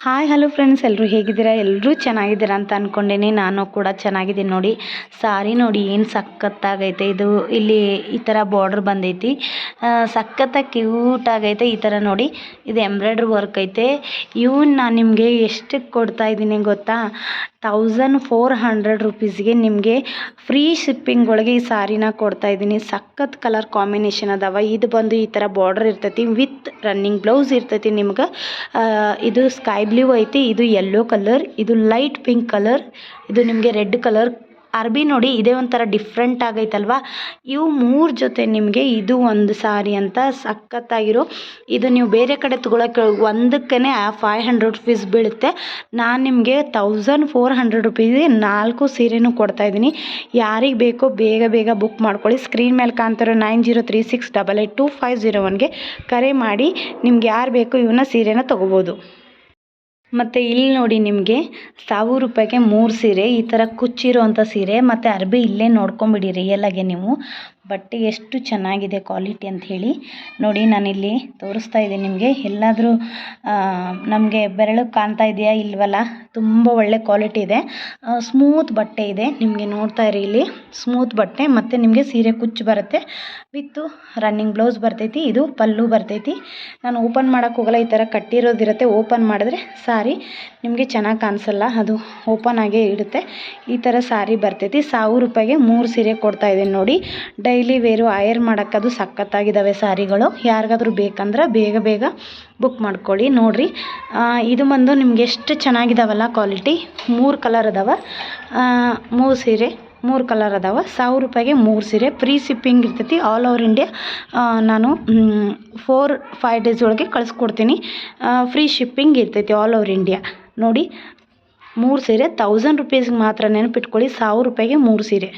Hi hello friends ಎಲ್ಲರೂ ಹೇಗಿದ್ದೀರಾ? ಎಲ್ಲರೂ ಚೆನ್ನಾಗಿದ್ದೀರಾ ಅಂತ ಅಂದ್ಕೊಂಡೇನೆ ನಾನು ಕೂಡ ಚೆನ್ನಾಗಿದ್ದೀನಿ ನೋಡಿ. ಸಾರಿ ನೋಡಿ, ಏನು ಸಖತ್ತಾಗೈತೆ ಇದು. ಇಲ್ಲಿ ಈ ಥರ ಬಾರ್ಡ್ರ್ ಬಂದೈತಿ. ಸಖತ್ತಾಗಿ ಕ್ಯೂಟ್ ಆಗೈತೆ ಈ ಥರ ನೋಡಿ. ಇದು ಎಂಬ್ರಾಯ್ಡ್ರಿ ವರ್ಕ್ ಐತೆ. ಇವನ್ನ ನಾನು ನಿಮಗೆ ಎಷ್ಟಕ್ಕೆ ಕೊಡ್ತಾ ಇದ್ದೀನಿ ಗೊತ್ತಾ? ತೌಸಂಡ್ ಫೋರ್ ಹಂಡ್ರೆಡ್ ರುಪೀಸ್ಗೆ ನಿಮಗೆ ಫ್ರೀ ಶಿಪ್ಪಿಂಗ್ ಒಳಗೆ ಈ ಸಾರಿನ ಕೊಡ್ತಾ ಇದ್ದೀನಿ. ಸಖತ್ ಕಲರ್ ಕಾಂಬಿನೇಷನ್ ಅದಾವ. ಇದು ಬಂದು ಈ ಥರ ಬಾರ್ಡರ್ ಇರ್ತೈತಿ. ವಿತ್ ರನ್ನಿಂಗ್ ಬ್ಲೌಸ್ ಇರ್ತೈತಿ ನಿಮ್ಗೆ. ಇದು ಸ್ಕೈ ಬ್ಲೂ ಐತಿ, ಇದು ಯೆಲ್ಲೋ ಕಲರ್ ಇದು ಲೈಟ್ ಪಿಂಕ್ ಕಲರ್ ಇದು ನಿಮಗೆ ರೆಡ್ ಕಲರ್ ಅರ್ಬಿ ನೋಡಿ, ಇದೇ ಒಂಥರ ಡಿಫ್ರೆಂಟ್ ಆಗೈತಲ್ವಾ? ಇವು ಮೂರು ಜೊತೆ ನಿಮಗೆ ಇದು ಒಂದು ಸಾರಿ ಅಂತ ಸಖತ್ತಾಗಿರೋ, ಇದು ನೀವು ಬೇರೆ ಕಡೆ ತೊಗೊಳಕ್ಕೆ ಒಂದಕ್ಕೇ ಫೈವ್ ಹಂಡ್ರೆಡ್ ರುಪೀಸ್ ಬೀಳುತ್ತೆ. ನಾನು ನಿಮಗೆ ತೌಸಂಡ್ ಫೋರ್ ಹಂಡ್ರೆಡ್ ರುಪೀಸ್ಗೆ ನಾಲ್ಕು ಸೀರೆನೂ ಕೊಡ್ತಾಯಿದ್ದೀನಿ ಯಾರಿಗೆ ಬೇಕೋ ಬೇಗ ಬೇಗ ಬುಕ್ ಮಾಡ್ಕೊಳ್ಳಿ. ಸ್ಕ್ರೀನ್ ಮೇಲೆ ಕಾಣ್ತಿರೋ nine zero three six double eight two five zero ಒನ್ಗೆ ಕರೆ ಮಾಡಿ, ನಿಮ್ಗೆ ಯಾರು ಬೇಕೋ ಇವನ್ನ ಸೀರೆನ ತೊಗೋಬೋದು. ಮತ್ತು ಇಲ್ಲಿ ನೋಡಿ ನಿಮಗೆ ಸಾವಿರ ರೂಪಾಯಿಗೆ ಮೂರು ಸೀರೆ, ಈ ಥರ ಕುಚ್ಚಿರೋವಂಥ ಸೀರೆ, ಮತ್ತು ಅರ್ಬಿ ಇಲ್ಲೇ ನೋಡ್ಕೊಂಬಿಡಿ ರಿಯಲಾಗೆ ನೀವು. ಬಟ್ಟೆ ಎಷ್ಟು ಚೆನ್ನಾಗಿದೆ ಕ್ವಾಲಿಟಿ ಅಂತ ಹೇಳಿ ನೋಡಿ ನಾನಿಲ್ಲಿ ತೋರಿಸ್ತಾ ಇದ್ದೀನಿ ನಿಮಗೆ. ಎಲ್ಲಾದರೂ ನಮಗೆ ಬೆರಳು ಕಾಣ್ತಾ ಇದೆಯಾ ಇಲ್ವಲ್ಲ? ತುಂಬ ಒಳ್ಳೆ ಕ್ವಾಲಿಟಿ ಇದೆ. ಸ್ಮೂತ್ ಬಟ್ಟೆ ಇದೆ. ನಿಮಗೆ ನೋಡ್ತಾ ಇರಿ ಇಲ್ಲಿ. ಸ್ಮೂತ್ ಬಟ್ಟೆ ಮತ್ತು ನಿಮಗೆ ಸೀರೆ ಕುಚ್ಚು ಬರುತ್ತೆ. ವಿತ್ತು ರನ್ನಿಂಗ್ ಬ್ಲೌಸ್ ಬರ್ತೈತಿ, ಇದು ಪಲ್ಲು ಬರ್ತೈತಿ. ನಾನು ಓಪನ್ ಮಾಡೋಕ್ಕೆ ಹೋಗಲ್ಲ, ಈ ಥರ ಕಟ್ಟಿರೋದಿರುತ್ತೆ ಓಪನ್ ಮಾಡಿದ್ರೆ ಸಾರಿ, ನಿಮಗೆ ಚೆನ್ನಾಗಿ ಕಾಣಿಸಲ್ಲ. ಅದು ಓಪನ್ ಆಗೇ ಇಡುತ್ತೆ. ಈ ಥರ ಸಾರಿ ಬರ್ತೈತಿ. ಸಾವಿರ ರೂಪಾಯಿಗೆ ಮೂರು ಸೀರೆ ಕೊಡ್ತಾ ಇದ್ದೀನಿ ನೋಡಿ. ಡೈಲಿ ವೇರು ಆಯರ್ ಮಾಡೋಕ್ಕದು ಸಖತ್ತಾಗಿದ್ದಾವೆ ಸಾರಿಗಳು. ಯಾರಿಗಾದ್ರೂ ಬೇಕಂದ್ರೆ ಬೇಗ ಬೇಗ ಬುಕ್ ಮಾಡ್ಕೊಳ್ಳಿ, ನೋಡಿರಿ. ಇದು ಬಂದು ನಿಮ್ಗೆ ಎಷ್ಟು ಚೆನ್ನಾಗಿದಾವಲ್ಲ ಕ್ವಾಲಿಟಿ ಮೂರು ಕಲರ್ ಅದಾವೆ. ಮೂರು ಸೀರೆ, ಮೂರು ಕಲರ್ ಅದಾವೆ. ಸಾವಿರ ರೂಪಾಯಿಗೆ ಮೂರು ಸೀರೆ. ಫ್ರೀ ಶಿಪ್ಪಿಂಗ್ ಇರ್ತೈತಿ ಆಲ್ ಓವರ್ ಇಂಡಿಯಾ ನಾನು ಫೋರ್ ಫೈವ್ ಡೇಸ್ ಒಳಗೆ ಕಳಿಸ್ಕೊಡ್ತೀನಿ. ಫ್ರೀ ಶಿಪ್ಪಿಂಗ್ ಇರ್ತೈತಿ ಆಲ್ ಓವರ್ ಇಂಡಿಯಾ ನೋಡಿ, ಮೂರು ಸೀರೆ ತೌಸಂಡ್ ರುಪೀಸ್ಗೆ ಮಾತ್ರ ನೆನಪಿಟ್ಕೊಳ್ಳಿ. ಸಾವಿರ ರೂಪಾಯಿಗೆ ಮೂರು ಸೀರೆ.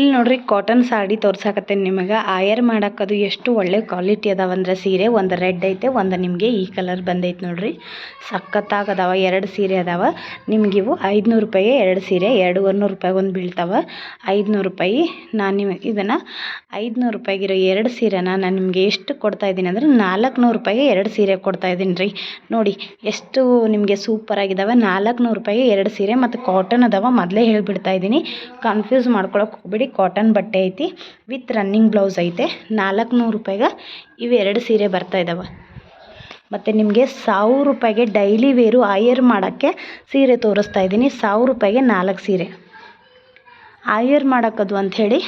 ಇಲ್ಲಿ ನೋಡ್ರಿ ಕಾಟನ್ ಸಾಡಿ ತೋರ್ಸಾಕತ್ತೇನೆ ನಿಮಗೆ. ಆಯರ್ ಮಾಡಕ್ಕದು ಎಷ್ಟು ಒಳ್ಳೆ ಕ್ವಾಲಿಟಿ ಅದಾವಂದ್ರೆ ಸೀರೆ. ಒಂದು ರೆಡ್ ಐತೆ, ಒಂದು ನಿಮಗೆ ಈ ಕಲರ್ ಬಂದೈತೆ ನೋಡ್ರಿ. ಸಖತ್ತಾಗಿ ಅದಾವ ಎರಡು ಸೀರೆ ಅದಾವ. ನಿಮ್ಗೆ ಇವು ಐದುನೂರು ರೂಪಾಯಿ, ಎರಡು ಸೀರೆ, ಎರಡು ಒಂದು ರೂಪಾಯಿ ಒಂದು ಬೀಳ್ತಾವ. ಐದುನೂರು ರೂಪಾಯಿ ನಾನು ನಿಮಗೆ ಇದನ್ನು ಐದುನೂರು ರೂಪಾಯಿಗಿರೋ ಎರಡು ಸೀರೆನ ನಾನು ನಿಮಗೆ ಎಷ್ಟು ಕೊಡ್ತಾ ಇದ್ದೀನಿ ಅಂದರೆ ನಾಲ್ಕುನೂರು ರೂಪಾಯಿಗೆ ಎರಡು ಸೀರೆ ಕೊಡ್ತಾ ಇದ್ದೀನಿ ರೀ ನೋಡಿ, ಎಷ್ಟು ನಿಮಗೆ ಸೂಪರ್ ಆಗಿದ್ದಾವೆ ನಾಲ್ಕುನೂರು ರೂಪಾಯಿಗೆ ಎರಡು ಸೀರೆ ಮತ್ತು ಕಾಟನ್ ಅದಾವ. ಮೊದಲೇ ಹೇಳಿಬಿಡ್ತಾ ಇದ್ದೀನಿ. ಕನ್ಫ್ಯೂಸ್ ಮಾಡ್ಕೊಳಕ್ಕೆ ಹೋಗ್ಬೇಡಿ. ಕಾಟನ್ ಬಟ್ಟೆ ಐತಿ ವಿತ್ ರನ್ನಿಂಗ್ ಬ್ಲೌಸ್ ಐತೆ, ನಾಲ್ಕುನೂರು ರೂಪಾಯಿಗೆ ಇವೆರಡು ಸೀರೆ ಬರ್ತಾ ಇದ್ದಾವೆ ಮತ್ತು ನಿಮಗೆ ಸಾವಿರ ರೂಪಾಯಿಗೆ ಡೈಲಿ ವೇರು ಆಯರ್ ಮಾಡೋಕ್ಕೆ ಸೀರೆ ತೋರಿಸ್ತಾ ಇದ್ದೀನಿ, ಸಾವಿರ ರೂಪಾಯಿಗೆ ನಾಲ್ಕು ಸೀರೆ. ಆಯರ್ ಮಾಡೋಕ್ಕದು ಅಂಥೇಳಿ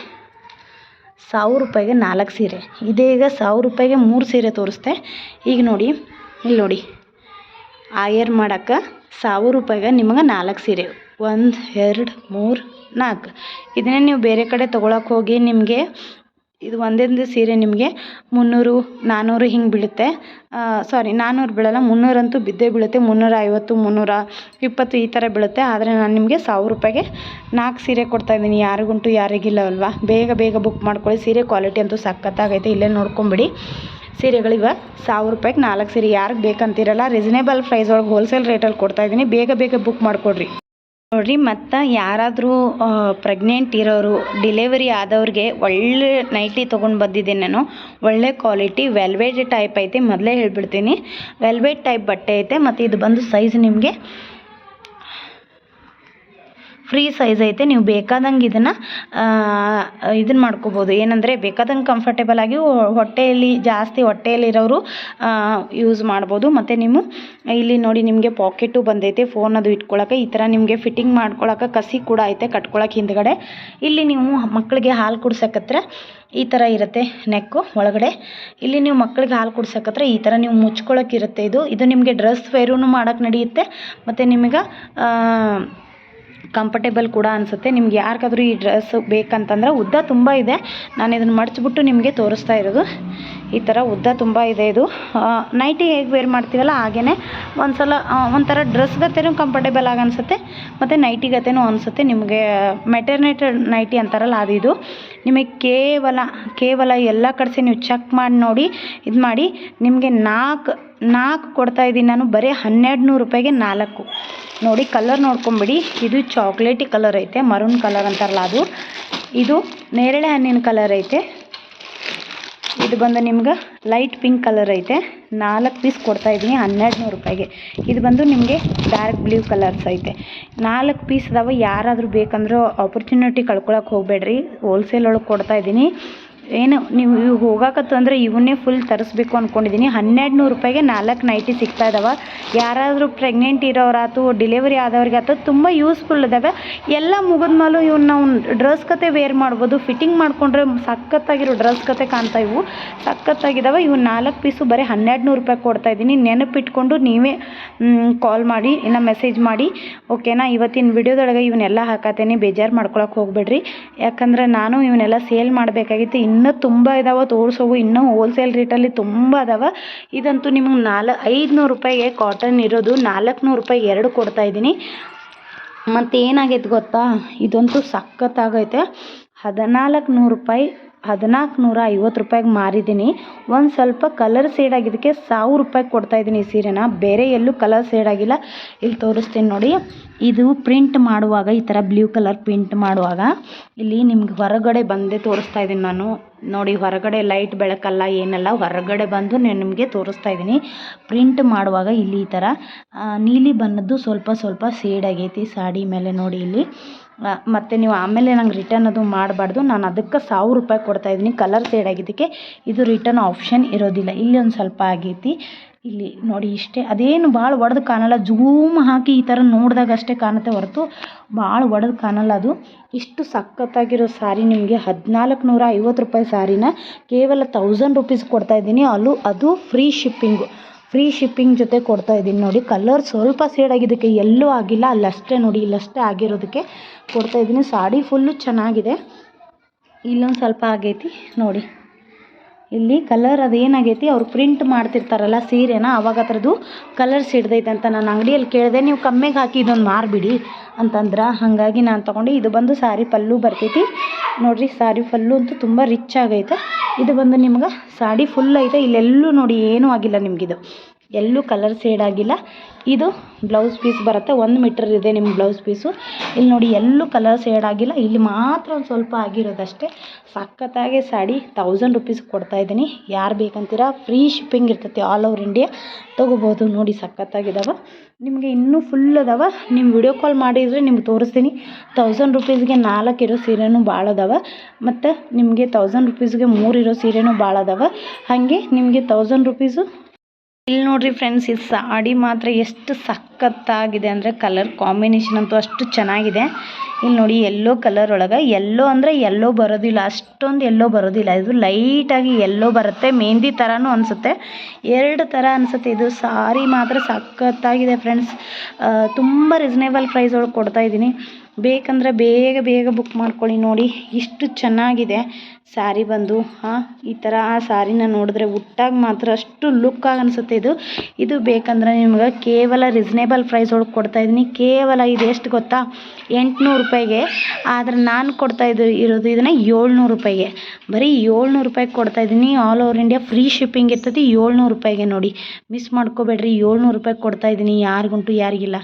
ಸಾವಿರ ರೂಪಾಯಿಗೆ ನಾಲ್ಕು ಸೀರೆ. ಇದೀಗ ಸಾವಿರ ರೂಪಾಯಿಗೆ ಮೂರು ಸೀರೆ ತೋರಿಸ್ತೆ. ಈಗ ನೋಡಿ, ಇಲ್ಲಿ ನೋಡಿ. ಆಯರ್ ಮಾಡೋಕ್ಕೆ ಸಾವಿರ ರೂಪಾಯಿಗೆ ನಿಮಗೆ ನಾಲ್ಕು ಸೀರೆ. ಒಂದು, ಎರಡು, ಮೂರು ನಾಲ್ಕು ಇದನ್ನೇ ನೀವು ಬೇರೆ ಕಡೆ ತೊಗೊಳಕ್ಕೆ ಹೋಗಿ ನಿಮಗೆ ಇದು ಒಂದೊಂದು ಸೀರೆ ನಿಮಗೆ ಮುನ್ನೂರು ನಾನ್ನೂರು ಹಿಂಗೆ ಬೀಳುತ್ತೆ. ಸಾರಿ ನಾನ್ನೂರು ಬೀಳಲ್ಲ, ಮುನ್ನೂರಂತೂ ಬಿದ್ದೇ ಬೀಳುತ್ತೆ. ಮುನ್ನೂರ ಐವತ್ತು ಮುನ್ನೂರ ಇಪ್ಪತ್ತು ಈ ಥರ ಬೀಳುತ್ತೆ. ಆದರೆ ನಾನು ನಿಮಗೆ ಸಾವಿರ ರೂಪಾಯಿಗೆ ನಾಲ್ಕು ಸೀರೆ ಕೊಡ್ತಾ ಇದ್ದೀನಿ. ಯಾರಿಗುಂಟು ಯಾರಿಗಿಲ್ಲ ಅಲ್ವಾ? ಬೇಗ ಬೇಗ ಬುಕ್ ಮಾಡ್ಕೊಳ್ಳಿ. ಸೀರೆ ಕ್ವಾಲಿಟಿ ಅಂತೂ ಸಖತ್ತಾಗೈತೆ. ಇಲ್ಲೇ ನೋಡ್ಕೊಂಬಿಡಿ. ಸೀರೆಗಳಿವೆ ಸಾವಿರ ರೂಪಾಯಿಗೆ ನಾಲ್ಕು ಸೀರೆ. ಯಾರಿಗೆ ಬೇಕಂತಿರಲ್ಲ ರೀಸನೇಬಲ್ ಪ್ರೈಸ್ ಒಳಗೆ ಹೋಲ್ಸೇಲ್ ರೇಟಲ್ಲಿ ಕೊಡ್ತಾಯಿದ್ದೀನಿ ಬೇಗ ಬೇಗ ಬುಕ್ ಮಾಡಿಕೊಡ್ರಿ. ನೋಡಿರಿ, ಮತ್ತು ಯಾರಾದರೂ ಪ್ರೆಗ್ನೆಂಟ್ ಇರೋರು ಡಿಲೆವರಿ ಆದವ್ರಿಗೆ ಒಳ್ಳೆ ನೈಟಿ ತೊಗೊಂಡು ಬಂದಿದ್ದೀನಿ ನಾನು. ಒಳ್ಳೆ ಕ್ವಾಲಿಟಿ ವೆಲ್ವೆಟ್ ಟೈಪ್ ಐತೆ. ಮೊದಲೇ ಹೇಳ್ಬಿಡ್ತೀನಿ. ವೆಲ್ವೆಟ್ ಟೈಪ್ ಬಟ್ಟೆ ಐತೆ, ಮತ್ತು ಇದು ಬಂದು ಸೈಜ್ ನಿಮಗೆ ಫ್ರೀ ಸೈಜ್ ಐತೆ, ನೀವು ಬೇಕಾದಂಗೆ ಇದನ್ನು ಇದನ್ನು ಮಾಡ್ಕೋಬೋದು. ಏನಂದರೆ ಬೇಕಾದಂಗೆ ಕಂಫರ್ಟೇಬಲ್ ಆಗಿ ಹೊಟ್ಟೆಯಲ್ಲಿ, ಜಾಸ್ತಿ ಹೊಟ್ಟೆಯಲ್ಲಿರೋರು ಯೂಸ್ ಮಾಡ್ಬೋದು. ಮತ್ತು ನೀವು, ಇಲ್ಲಿ ನೋಡಿ ನಿಮಗೆ ಪಾಕೆಟು ಬಂದೈತೆ ಫೋನ್ ಅದು ಇಟ್ಕೊಳಕ್ಕೆ. ಈ ಥರ ನಿಮಗೆ ಫಿಟ್ಟಿಂಗ್ ಮಾಡ್ಕೊಳಕ್ಕೆ ಕಸಿ ಕೂಡ ಐತೆ ಕಟ್ಕೊಳಕ್ಕೆ ಹಿಂದ್ಗಡೆ. ಇಲ್ಲಿ ನೀವು ಮಕ್ಕಳಿಗೆ ಹಾಲು ಕುಡ್ಸಕತ್ರ ಈ ಥರ ಇರುತ್ತೆ ನೆಕ್ಕು ಒಳಗಡೆ. ಇಲ್ಲಿ ನೀವು ಮಕ್ಕಳಿಗೆ ಹಾಲು ಕುಡ್ಸಕತ್ರ ಈ ಥರ ನೀವು ಮುಚ್ಕೊಳಕ್ಕೆ ಇರುತ್ತೆ ಇದು. ಇದು ನಿಮಗೆ ಡ್ರೆಸ್ ವೇರೂ ಮಾಡೋಕೆ ನಡೆಯುತ್ತೆ. ಮತ್ತು ನಿಮಗೆ ಕಂಫರ್ಟೇಬಲ್ ಕೂಡ ಅನಿಸುತ್ತೆ. ನಿಮ್ಗೆ ಯಾರಿಗಾದ್ರೂ ಈ ಡ್ರೆಸ್ ಬೇಕಂತಂದ್ರೆ ಉದ್ದ ತುಂಬ ಇದೆ. ನಾನು ಇದನ್ನು ಮಡಚ್ಬಿಟ್ಟು ನಿಮಗೆ ತೋರಿಸ್ತಾ ಇರೋದು. ಈ ಥರ ಉದ್ದ ತುಂಬ ಇದೆ ಇದು. ನೈಟಿ ಹೇಗೆ ವೇರ್ ಮಾಡ್ತೀವಲ್ಲ ಹಾಗೇ ಒಂದು ಸಲ ಒಂಥರ ಡ್ರೆಸ್ ಗತೆನೂ ಕಂಫರ್ಟೇಬಲ್ ಆಗಿ ಅನಿಸುತ್ತೆ. ಮತ್ತು ನೈಟಿ ಗತೆನೂ ಅನಿಸುತ್ತೆ. ನಿಮಗೆ ಮೆಟರ್ನೇಟ್ ನೈಟಿ ಅಂತಾರಲ್ಲ ಅದು ಇದು. ನಿಮಗೆ ಕೇವಲ ಕೇವಲ ಎಲ್ಲ ಕಡೆ ನೀವು ಚೆಕ್ ಮಾಡಿ ನೋಡಿ ಇದು ಮಾಡಿ ನಿಮಗೆ ನಾಲ್ಕು ನಾಲ್ಕು ಕೊಡ್ತಾಯಿದ್ದೀನಿ ನಾನು, ಬರೀ ಹನ್ನೆರಡು ನೂರು ರೂಪಾಯಿಗೆ ನಾಲ್ಕು. ನೋಡಿ ಕಲರ್ ನೋಡ್ಕೊಂಬಿಡಿ. ಇದು ಚಾಕ್ಲೇಟಿ ಕಲರ್ ಐತೆ ಮರೂನ್ ಕಲರ್ ಅಂತಾರಲ್ಲ ಅದು. ಇದು ನೇರಳೆ ಹಣ್ಣಿನ ಕಲರ್ ಐತೆ. ಇದು ಬಂದು ನಿಮ್ಗೆ ಲೈಟ್ ಪಿಂಕ್ ಕಲರ್ ಐತೆ. ನಾಲ್ಕು ಪೀಸ್ ಕೊಡ್ತಾ ಇದ್ದೀನಿ ಹನ್ನೆರಡು ನೂರು ರೂಪಾಯಿಗೆ. ಇದು ಬಂದು ನಿಮಗೆ ಡಾರ್ಕ್ ಬ್ಲೂ ಕಲರ್ಸ್ ಐತೆ. ನಾಲ್ಕು ಪೀಸ್ ಅದಾವೆ ಯಾರಾದರೂ ಬೇಕಂದ್ರೆ ಆಪರ್ಚುನಿಟಿ ಕಳ್ಕೊಳಕ್ಕೆ ಹೋಗಬೇಡ್ರಿ. ಹೋಲ್ಸೇಲ್ ಒಳಗೆ ಕೊಡ್ತಾ ಇದ್ದೀನಿ. ಏನು, ನೀವು ಇವು ಹೋಗಾಕತ್ತು ಅಂದರೆ ಇವನ್ನೇ ಫುಲ್ ತರಿಸ್ಬೇಕು ಅಂದ್ಕೊಂಡಿದ್ದೀನಿ ಹನ್ನೆರಡು ನೂರು ರೂಪಾಯಿಗೆ ನಾಲ್ಕು ನೈಟಿ ಸಿಗ್ತಾ ಇದ್ದಾವೆ ಯಾರಾದರೂ ಪ್ರೆಗ್ನೆಂಟ್ ಇರೋರಾತು ಡೆಲಿವರಿ ಆದವ್ರಿಗಾತು ತುಂಬ ಯೂಸ್ಫುಲ್ ಇದಾವೆ. ಎಲ್ಲ ಮುಗಿದ ಮೇಲೂ ಇವ್ನ ನಾವು ಡ್ರೆಸ್ ಕತೆ ವೇರ್ ಮಾಡ್ಬೋದು. ಫಿಟ್ಟಿಂಗ್ ಮಾಡಿಕೊಂಡ್ರೆ ಸಖತ್ತಾಗಿರೋ ಡ್ರೆಸ್ ಕತೆ ಕಾಣ್ತಾ ಇವು. ಸಖತ್ತಾಗಿದ್ದಾವೆ ಇವು ನಾಲ್ಕು ಪೀಸು ಬರೀ ಹನ್ನೆರಡು ನೂರು ರೂಪಾಯಿ ಕೊಡ್ತಾ ಇದ್ದೀನಿ. ನೆನಪಿಟ್ಕೊಂಡು ನೀವೇ ಕಾಲ್ ಮಾಡಿ ಇಲ್ಲ ಮೆಸೇಜ್ ಮಾಡಿ. ಓಕೆನಾ ಇವತ್ತಿನ ವಿಡಿಯೋದೊಳಗೆ ಇವನ್ನೆಲ್ಲ ಹಾಕತ್ತೇನೆ ಬೇಜಾರು ಮಾಡ್ಕೊಳಕ್ಕೆ ಹೋಗ್ಬೇಡ್ರಿ. ಯಾಕಂದ್ರೆ ನಾನು ಇವನ್ನೆಲ್ಲ ಸೇಲ್ ಮಾಡಬೇಕಾಗಿತ್ತು. ಇನ್ನೂ ತುಂಬ ಇದಾವೆ, ತೋರಿಸೋವು ಇನ್ನೂ ಹೋಲ್ಸೇಲ್ ರೇಟಲ್ಲಿ ತುಂಬ ಅದಾವೆ ಇದಂತೂ ನಿಮಗೆ ನಾಲ್ಕು ಐದುನೂರು ರೂಪಾಯಿಗೆ ಕಾಟನ್ ಇರೋದು, ನಾಲ್ಕುನೂರು ರೂಪಾಯಿ ಎರಡು ಕೊಡ್ತಾ ಇದ್ದೀನಿ. ಮತ್ತು ಏನಾಗೈತೆ ಗೊತ್ತಾ? ಇದಂತೂ ಸಖತ್ತಾಗೈತೆ. ಹದಿನಾಲ್ಕು ನೂರು ರೂಪಾಯಿ ಹದಿನಾಲ್ಕು ನೂರ ಐವತ್ತು ರೂಪಾಯಿಗೆ ಮಾರಿದ್ದೀನಿ. ಒಂದು ಸ್ವಲ್ಪ ಕಲರ್ ಸೇಡ್ ಆಗಿದ್ದಕ್ಕೆ ಸಾವಿರ ರೂಪಾಯಿಗೆ ಕೊಡ್ತಾ ಇದ್ದೀನಿ ಈ ಸೀರೆನ. ಬೇರೆ ಎಲ್ಲೂ ಕಲರ್ ಸೇಡ್ ಆಗಿಲ್ಲ. ಇಲ್ಲಿ ತೋರಿಸ್ತೀನಿ ನೋಡಿ. ಇದು ಪ್ರಿಂಟ್ ಮಾಡುವಾಗ, ಈ ಥರ ಬ್ಲೂ ಕಲರ್ ಪ್ರಿಂಟ್ ಮಾಡುವಾಗ. ಇಲ್ಲಿ ನಿಮ್ಗೆ ಹೊರಗಡೆ ಬಂದೇ ತೋರಿಸ್ತಾ ಇದ್ದೀನಿ ನಾನು. ನೋಡಿ, ಹೊರಗಡೆ ಲೈಟ್ ಬೆಳಕಲ್ಲ, ಏನಲ್ಲ ಹೊರಗಡೆ ಬಂದು ನಾನು ನಿಮಗೆ ತೋರಿಸ್ತಾ ಇದ್ದೀನಿ. ಪ್ರಿಂಟ್ ಮಾಡುವಾಗ ಇಲ್ಲಿ ಈ ಥರ ನೀಲಿ ಬಣ್ಣದ್ದು ಸ್ವಲ್ಪ ಸ್ವಲ್ಪ ಸೇಡ್ ಆಗೈತಿ ಸಾಡಿ ಮೇಲೆ ನೋಡಿ ಇಲ್ಲಿ. ಮತ್ತು ನೀವು ಆಮೇಲೆ ನಂಗೆ ರಿಟರ್ನ್ ಅದು ಮಾಡಬಾರ್ದು. ನಾನು ಅದಕ್ಕೆ ಸಾವಿರ ರೂಪಾಯಿ ಕೊಡ್ತಾ ಇದ್ದೀನಿ. ಕಲರ್ ಸೇಡ್ ಆಗಿದ್ದಕ್ಕೆ ಇದು ರಿಟರ್ನ್ ಆಪ್ಷನ್ ಇರೋದಿಲ್ಲ. ಇಲ್ಲಿ ಒಂದು ಸ್ವಲ್ಪ ಆಗೈತಿ. ಇಲ್ಲಿ ನೋಡಿ ಇಷ್ಟೇ. ಅದೇನು ಭಾಳ ಒಡೆದು ಕಾಣಲ್ಲ. ಜೂಮ್ ಹಾಕಿ ಈ ಥರ ನೋಡಿದಾಗ ಅಷ್ಟೇ ಕಾಣುತ್ತೆ ಹೊರತು. ಭಾಳ ಒಡೆದು ಕಾಣಲ್ಲ ಅದು. ಇಷ್ಟು ಸಖತ್ತಾಗಿರೋ ಸಾರಿ ನಿಮಗೆ ಹದಿನಾಲ್ಕು ನೂರ ಐವತ್ತು ರೂಪಾಯಿ ಸಾರಿನ ಕೇವಲ ತೌಸಂಡ್ ರುಪೀಸ್ ಕೊಡ್ತಾ ಇದ್ದೀನಿ. ಅಲ್ಲೂ ಅದು ಫ್ರೀ ಶಿಪ್ಪಿಂಗು ಫ್ರೀ ಶಿಪ್ಪಿಂಗ್ ಜೊತೆ ಕೊಡ್ತಾ ಇದ್ದೀನಿ ನೋಡಿ. ಕಲರ್ ಸ್ವಲ್ಪ ಸೇಡ್ ಆಗಿದ್ದಕ್ಕೆ ಎಲ್ಲೂ ಆಗಿಲ್ಲ. ಅಲ್ಲಷ್ಟೇ ನೋಡಿ ಇಲ್ಲಷ್ಟೇ ಆಗಿರೋದಕ್ಕೆ ಕೊಡ್ತಾ ಇದ್ದೀನಿ. ಸಾಡಿ ಫುಲ್ಲು ಚೆನ್ನಾಗಿದೆ. ಇಲ್ಲೊಂದು ಸ್ವಲ್ಪ ಆಗೈತಿ ನೋಡಿ. ಇಲ್ಲಿ ಕಲರ್ ಅದು ಏನಾಗೈತಿ, ಅವ್ರು ಪ್ರಿಂಟ್ ಮಾಡ್ತಿರ್ತಾರಲ್ಲ ಸೀರೆನ, ಅವಾಗ ಅದ್ರದ್ದು ಕಲರ್ಸ್ ಹಿಡ್ದೈತೆ ಅಂತ ನಾನು ಅಂಗಡಿಯಲ್ಲಿ ಕೇಳಿದೆ, ನೀವು ಕಮ್ಮಿಗೆ ಹಾಕಿ ಇದೊಂದು ಮಾರಿಬಿಡಿ ಅಂತಂದ್ರೆ, ಹಾಗಾಗಿ ನಾನು ತೊಗೊಂಡು. ಇದು ಬಂದು ಸಾರಿ ಪಲ್ಲು ಬರ್ತೈತಿ. ನೋಡಿರಿ ಸಾರಿ ಪಲ್ಲು ಅಂತೂ ತುಂಬ ರಿಚ್ ಆಗೈತೆ. ಇದು ಬಂದು ನಿಮ್ಗೆ ಸಾಡಿ ಫುಲ್ ಐತೆ. ಇಲ್ಲೆಲ್ಲೂ ನೋಡಿ ಏನೂ ಆಗಿಲ್ಲ ನಿಮಗಿದು. ಎಲ್ಲೂ ಕಲರ್ ಸೇಡ್ ಆಗಿಲ್ಲ. ಇದು ಬ್ಲೌಸ್ ಪೀಸ್ ಬರುತ್ತೆ. ಒಂದು ಮೀಟರ್ ಇದೆ ನಿಮ್ಮ ಬ್ಲೌಸ್ ಪೀಸು ಇಲ್ಲಿ ನೋಡಿ ಎಲ್ಲೂ ಕಲರ್ ಸೇಡ್ ಆಗಿಲ್ಲ. ಇಲ್ಲಿ ಮಾತ್ರ ಒಂದು ಸ್ವಲ್ಪ ಆಗಿರೋದಷ್ಟೇ. ಸಖತ್ತಾಗೆ ಸಾಡಿ ತೌಸಂಡ್ ರುಪೀಸ್ ಕೊಡ್ತಾಯಿದ್ದೀನಿ ಯಾರು ಬೇಕಂತೀರ? ಫ್ರೀ ಶಿಪ್ಪಿಂಗ್ ಇರ್ತೈತಿ ಆಲ್ ಓವರ್ ಇಂಡಿಯಾ ತೊಗೋಬೋದು. ನೋಡಿ ಸಖತ್ತಾಗಿದ್ದಾವೆ ನಿಮಗೆ ಇನ್ನೂ ಫುಲ್ ಅದಾವೆ. ನಿಮ್ಮ ವಿಡಿಯೋ ಕಾಲ್ ಮಾಡಿದರೆ ನಿಮ್ಗೆ ತೋರಿಸ್ತೀನಿ. ತೌಸಂಡ್ ರುಪೀಸ್ಗೆ ನಾಲ್ಕು ಇರೋ ಸೀರೆನೂ ಭಾಳ ಅದಾವೆ. ಮತ್ತು ನಿಮಗೆ ತೌಸಂಡ್ ರುಪೀಸ್ಗೆ ಮೂರು ಇರೋ ಸೀರೆನೂ ಭಾಳ ಅದಾವೆ. ಹಾಗೆ ನಿಮಗೆ ತೌಸಂಡ್ ರುಪೀಸು ಇಲ್ಲಿ ನೋಡ್ರಿ ಫ್ರೆಂಡ್ಸ್ ಈ ಸಾಡಿ ಮಾತ್ರ ಎಷ್ಟು ಸಖತ್ತಾಗಿದೆ ಅಂದರೆ ಕಲರ್ ಕಾಂಬಿನೇಷನ್ ಅಂತೂ ಅಷ್ಟು ಚೆನ್ನಾಗಿದೆ. ಇಲ್ಲಿ ನೋಡಿ ಎಲ್ಲೋ ಕಲರ್ ಒಳಗೆ ಎಲ್ಲೋ ಅಂದರೆ ಎಲ್ಲೋ ಬರೋದಿಲ್ಲ, ಅಷ್ಟೊಂದು ಎಲ್ಲೋ ಬರೋದಿಲ್ಲ. ಇದು ಲೈಟಾಗಿ ಎಲ್ಲೋ ಬರುತ್ತೆ ಮೆಹಂದಿ ಥರನೂ ಅನಿಸುತ್ತೆ. ಎರಡು ಥರ ಅನಿಸುತ್ತೆ. ಇದು ಸಾರಿ ಮಾತ್ರ ಸಖತ್ತಾಗಿದೆ ಫ್ರೆಂಡ್ಸ್ ತುಂಬ ರೀಸನೇಬಲ್ ಪ್ರೈಸ್ ಒಳಗೆ ಕೊಡ್ತಾ ಇದ್ದೀನಿ. ಬೇಕಂದ್ರೆ ಬೇಗ ಬೇಗ ಬುಕ್ ಮಾಡ್ಕೊಳ್ಳಿ ನೋಡಿ. ಇಷ್ಟು ಚೆನ್ನಾಗಿದೆ ಸ್ಯಾರಿ ಬಂದು. ಹಾಂ, ಈ ಥರ ಆ ಸ್ಯಾರಿನ ನೋಡಿದ್ರೆ ಉಟ್ಟಾಗ ಮಾತ್ರ ಅಷ್ಟು ಲುಕ್ ಆಗನ್ಸುತ್ತೆ ಇದು. ಇದು ಬೇಕಂದ್ರೆ ನಿಮ್ಗೆ ಕೇವಲ ರೀಸ್ನೇಬಲ್ ಪ್ರೈಸ್ ಒಳಗೆ ಕೊಡ್ತಾ ಇದ್ದೀನಿ. ಕೇವಲ ಇದು ಎಷ್ಟು ಗೊತ್ತಾ? ಎಂಟುನೂರು ರೂಪಾಯಿಗೆ. ಆದ್ರೆ ನಾನು ಕೊಡ್ತಾ ಇದ್ದು ಇರೋದು ಇದನ್ನು ಏಳ್ನೂರು ರೂಪಾಯಿಗೆ. ಬರೀ ಏಳ್ನೂರು ರೂಪಾಯಿಗೆ ಕೊಡ್ತಾ ಇದ್ದೀನಿ. All over India free shipping ಇರ್ತದೆ ಏಳ್ನೂರು ರೂಪಾಯಿಗೆ ನೋಡಿ. ಮಿಸ್ ಮಾಡ್ಕೋಬೇಡ್ರಿ. ಏಳ್ನೂರು ರೂಪಾಯಿಗೆ ಕೊಡ್ತಾ ಇದ್ದೀನಿ. ಯಾರಿಗುಂಟು ಯಾರಿಗಿಲ್ಲ.